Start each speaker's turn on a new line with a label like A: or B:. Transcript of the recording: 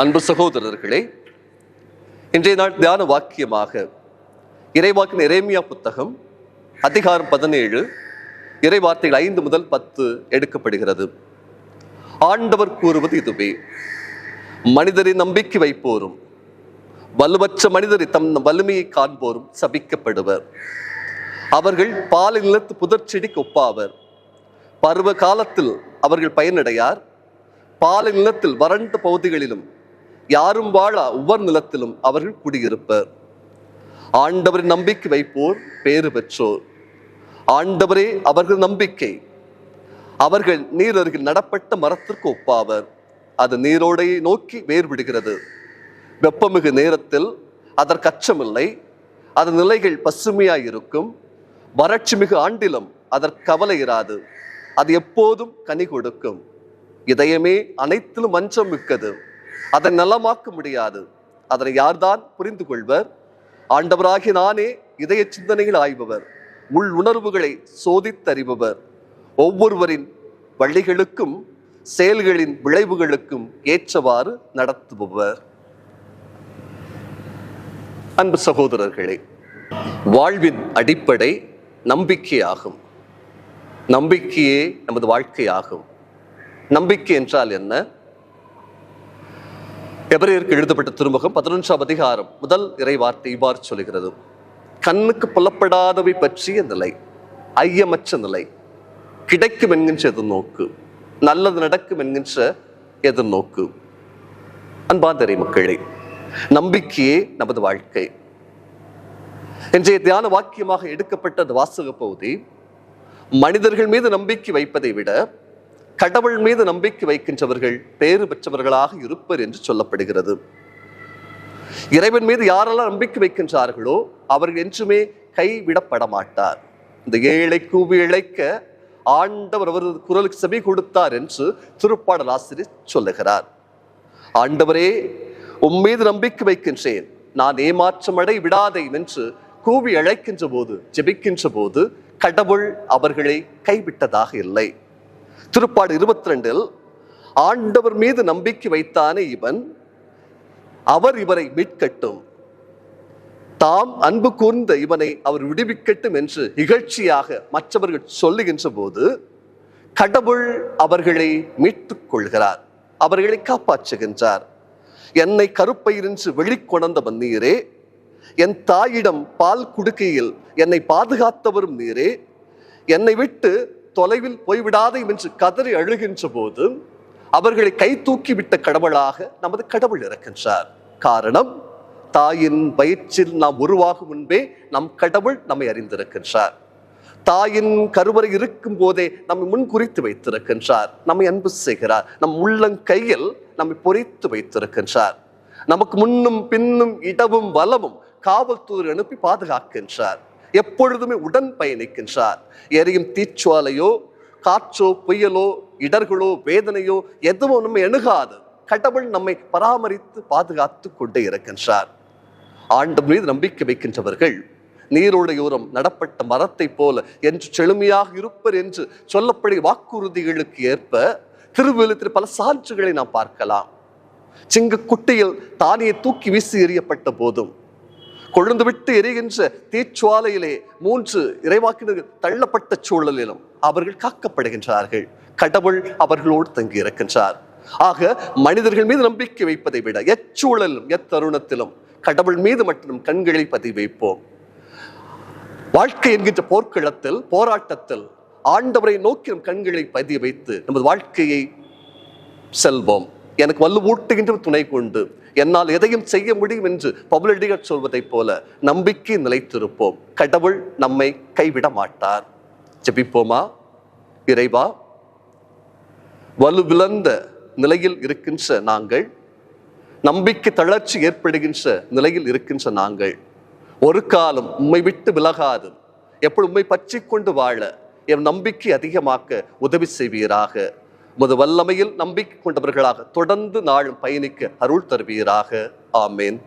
A: அன்பு சகோதரர்களே இன்றைய நாள் தியான வாக்கியமாக இறைவாக்கின் எரேமியா புத்தகம் அதிகாரம் பதினேழு இறைவார்த்தைகள் ஐந்து முதல் பத்து எடுக்கப்படுகிறது. ஆண்டவர் கூறுவது இதுவே மனிதரை நம்பிக்கை வைப்போரும் வலுவற்ற மனிதரை தம் வலிமையை காண்போரும் சபிக்கப்படுவர். அவர்கள் பாலை நிலத்து புதர் செடிக்கு ஒப்பாவர். பருவ காலத்தில் அவர்கள் பயனடையார் பாலை நிலத்தில் வறண்ட பகுதிகளிலும் யாரும் வாழ ஒவ்வொரு நிலத்திலும் அவர்கள் குடியிருப்பர். ஆண்டவரின் நம்பிக்கை வைப்போர் பேறு பெற்றோர். ஆண்டவரே அவர்கள் நம்பிக்கை. அவர்கள் நீர் அருகில் நடப்பட்ட மரத்திற்கு ஒப்பாவர். அது நீரோடையை நோக்கி வேர்விடுகிறது. வெப்பமிகு நேரத்தில் அதற்கு அச்சமில்லை. அதன் நிலைகள் பசுமையாய் இருக்கும். வறட்சி மிகு ஆண்டிலும் அதற்கு கவலை இராது. அது எப்போதும் கனி கொடுக்கும். இதயமே அனைத்திலும் மஞ்சம் மிக்கது. அதை நலமாக்க முடியாது. அதனை யார்தான் புரிந்து கொள்வர் ஆண்டவராகி நானே இதய சிந்தனைகள் ஆய்பவர். உள் உணர்வுகளை சோதித்தறிபவர். ஒவ்வொருவரின் வழிகளுக்கும் செயல்களின் விளைவுகளுக்கும் ஏற்றவாறு நடத்துபவர். அன்பு சகோதரர்களே வாழ்வின் அடிப்படை நம்பிக்கையாகும். நம்பிக்கையே நமது வாழ்க்கையாகும். நம்பிக்கை என்றால் என்ன? எபிரேயருக்கு எழுதப்பட்ட திருமுகம் பதினொன்றாம் அதிகாரம் முதல் இறை வார்த்தை இவ்வாறு சொல்கிறது கண்ணுக்கு புலப்படாதவை பற்றிய நிலை ஐயமற்ற நிலை கிடைக்கும் என்கின்ற எதிர்நோக்கு நல்லது நடக்கும் என்கின்ற எதிர்நோக்கு. அன்பாந்தரை மக்களே நம்பிக்கையே நமது வாழ்க்கை. இன்றைய தியான வாக்கியமாக எடுக்கப்பட்ட அந்த வாசக பகுதி மனிதர்கள் மீது நம்பிக்கை வைப்பதை விட கடவுள் மீது நம்பிக்கை வைக்கின்றவர்கள் பேறு பெற்றவர்களாக இருப்பர் என்று சொல்லப்படுகிறது. இறைவன் மீது யாரெல்லாம் நம்பிக்கை வைக்கின்றார்களோ அவர்கள் என்றுமே கைவிடப்பட மாட்டார் இந்த ஏழை கூவி இழைக்க ஆண்டவர் அவரது குரலுக்கு செவி கொடுத்தார் என்று திருப்பாடல் ஆசிரியர் சொல்லுகிறார். ஆண்டவரே உம் மீது நம்பிக்கை வைக்கின்றேன். நான் ஏமாற்றமடை விடாதே என்று கூவி அழைக்கின்ற போது ஜெபிக்கின்ற போது கடவுள் அவர்களை கைவிட்டதாக இல்லை. திருப்பாடு இருபத்தி ரெண்டில் ஆண்டவர் மீது நம்பிக்கை வைத்தானே இவன்? அவர் இவரை மீட்கட்டும். தாம் அன்பு கூர்ந்த இவனை அவர் விடுவிக்கட்டும் என்று இகழ்ச்சியாக மற்றவர்கள் சொல்லுகின்ற போது கடவுள் அவர்களை மீட்டுக் கொள்கிறார் அவர்களை காப்பாற்றுகின்றார். என்னை கருப்பையிரின்று வெளிக்கொணர்ந்தவன் நீரே என் தாயிடம் பால் குடுக்கையில் என்னை பாதுகாத்தவரும் நீரே. என்னை விட்டு தொலைவில் போய்விடாதே என்று கதறி அழுகின்ற போது அவர்களை கை தூக்கி விட்ட கடவுளாக நமது கடவுள் இருக்கின்றார். காரணம் தாயின் வயிற்றில் நாம் உருவாகும் முன்பே நம் கடவுள் நம்மை அறிந்திருக்கின்றார். தாயின் கருவறை இருக்கும் போதே நம்மை முன் குறித்து வைத்திருக்கின்றார். நம்மை அன்பு செய்கிறார். நம் உள்ளங்கையில் நம்மை பொறித்து வைத்திருக்கின்றார். நமக்கு முன்னும் பின்னும் இடவும் வலமும் காவல்துறை அனுப்பி பாதுகாக்கின்றார். எப்பொழுதுமே உடன் பயணிக்கின்றார். எரியும் தீச்சுவாலையோ காற்றோ புயலோ இடர்களோ வேதனையோ எதுவும் நம்மை அணுகாது கடவுள் நம்மை பராமரித்து பாதுகாத்து கொண்டே இருக்கின்றார். ஆண்டு மீது நம்பிக்கை வைக்கின்றவர்கள் நீரோடையோரம் நடப்பட்ட மரத்தைப் போல என்று செழுமையாக இருப்பர் என்று சொல்லப்படி வாக்குறுதிகளுக்கு ஏற்ப திருவிழத்தில் பல சான்றுகளை நாம் பார்க்கலாம். சிங்க குட்டையில் தானியை தூக்கி வீசி எறியப்பட்ட போதும் கொழுந்து விட்டு எரிகின்ற தீச்சுவாலையிலே மூன்று இறைவாக்கினர்கள் தள்ளப்பட்ட சூழலிலும் அவர்கள் காக்கப்படுகின்றார்கள். கடவுள் அவர்களோடு தங்கி இருக்கின்றார். ஆக மனிதர்கள் மீது நம்பிக்கை வைப்பதை விட எச்சூழலும் எத்தருணத்திலும் கடவுள் மீது மட்டும் கண்களை பதி வைப்போம் வாழ்க்கை என்கின்ற போர்க்களத்தில் போராட்டத்தில் ஆண்டவரை நோக்கி நம் கண்களை பதிய வைத்து நமது வாழ்க்கையை செல்வோம். எனக்கு வலுவூட்டுகின்ற துணை கொண்டு என்னால் எதையும் செய்ய முடியும் என்று பவுலடிகள் சொல்வதைப் போல நம்பிக்கை நிலைத்திருப்போம். கடவுள் நம்மை கைவிட மாட்டார். ஜபிப்போமா? இறைவா வலுவிழந்த நிலையில் இருக்கின்ற நாங்கள் நம்பிக்கை தளர்ச்சி ஏற்படுகின்ற நிலையில் இருக்கின்ற நாங்கள் ஒரு காலம் உம்மை விட்டு விலகாது. எப்படி உம்மை பற்றி கொண்டு வாழ என் நம்பிக்கை அதிகமாக்க உதவி செய்வீராக. உமது வல்லமையில் நம்பிக்கை கொண்டவர்களாக தொடர்ந்து நாளும் பயணிக்க அருள் தருவீராக. ஆமேன்.